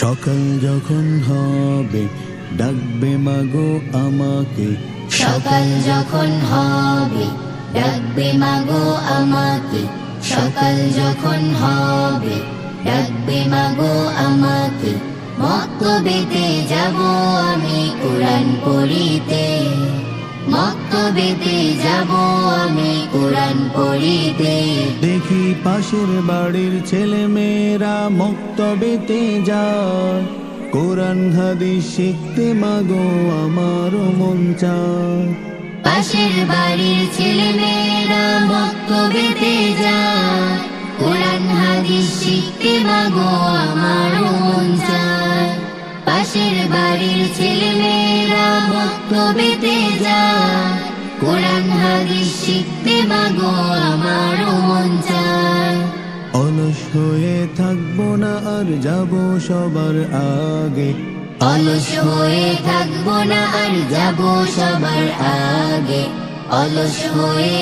সকাল যখন হবে, ডাকবে মাগো আমাকে। সকাল যখন হবে, ডাকবে মাগো আমাকে। সকাল যখন হবে, ডাকবে মাগো আমাকে। মক্তবেতে যাব আমি কোরআন পড়িতে। মক্তবেতে যাব আমি কোরআন পড়িতে। পাশের বাড়ির ছেলে মেয়েরা মক্তবেতে যায়। কোরআন, হাদিস শিখতে মাগো, আমারও মন চায়। পাশের বাড়ির ছেলে মেয়েরা মক্তবেতে যায়। কোরআন, হাদিস শিখতে মাগো আমার মন চায়। পাশের বাড়ির ছেলে মেয়েরা মক্তবেতে যায়। কোরআন, হাদিস শিখতে মাগো আমার অলস হয়ে থাকব না, আর যাব সবার আগে। অলস হয়ে থাকব না, আর যাব সবার আগে। অলস হয়ে